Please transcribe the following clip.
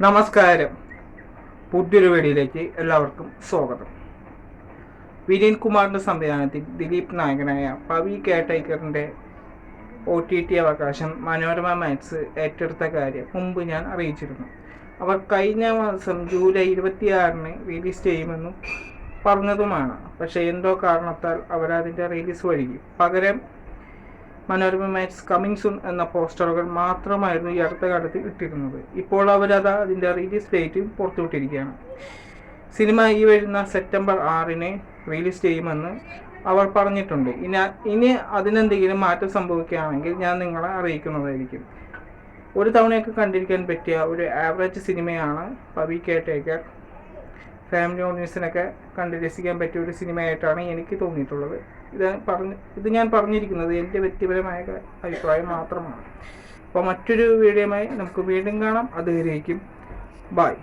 നമസ്കാരം. പുതിയൊരു വീഡിയോയിലേക്ക് എല്ലാവർക്കും സ്വാഗതം. വിനീൻ കുമാറിന്റെ സംവിധാനത്തിൽ ദിലീപ് നായകനായ പവി കേട്ടൈക്കറിന്റെ ഒ ടി ടി അവകാശം മനോരമ മാക്സ് ഏറ്റെടുത്ത കാര്യം മുമ്പ് ഞാൻ അറിയിച്ചിരുന്നു. അവർ കഴിഞ്ഞ മാസം ജൂലൈ ഇരുപത്തിയാറിന് റിലീസ് ചെയ്യുമെന്നും പറഞ്ഞതുമാണ്. പക്ഷേ എന്തോ കാരണത്താൽ അവരതിന്റെ റിലീസ് വൈകി പകരം മനോരമ മാറ്റ്സ് കമ്മിങ് സൂൺ എന്ന പോസ്റ്ററുകൾ മാത്രമായിരുന്നു ഈ അടുത്ത കാലത്ത് ഇട്ടിരുന്നത്. ഇപ്പോൾ അവരത് അതിന്റെ റിലീസ് ഡേറ്റും പുറത്തുവിട്ടിരിക്കുകയാണ്. സിനിമ ഈ വരുന്ന സെപ്റ്റംബർ ആറിന് റിലീസ് ചെയ്യുമെന്ന് അവർ പറഞ്ഞിട്ടുണ്ട്. ഇനി ഇനി അതിനെന്തെങ്കിലും മാറ്റം സംഭവിക്കുകയാണെങ്കിൽ ഞാൻ നിങ്ങളെ അറിയിക്കുന്നതായിരിക്കും. ഒരു തവണയൊക്കെ കണ്ടിരിക്കാൻ പറ്റിയ ഒരു ആവറേജ് സിനിമയാണ് പവി കേട്ടേക്കർ ഫാമിലി ഓഡിയൻസിനൊക്കെ കണ്ട് രസിക്കാൻ പറ്റിയ ഒരു സിനിമയായിട്ടാണ് എനിക്ക് തോന്നിയിട്ടുള്ളത്. ഇത് പറഞ്ഞ് ഇത് ഞാൻ പറഞ്ഞിരിക്കുന്നത് എന്റെ വ്യക്തിപരമായ അഭിപ്രായം മാത്രമാണ്. അപ്പോൾ മറ്റൊരു വീഡിയോയുമായി നമുക്ക് വീണ്ടും കാണാം. അതുവരേക്കും ബായ്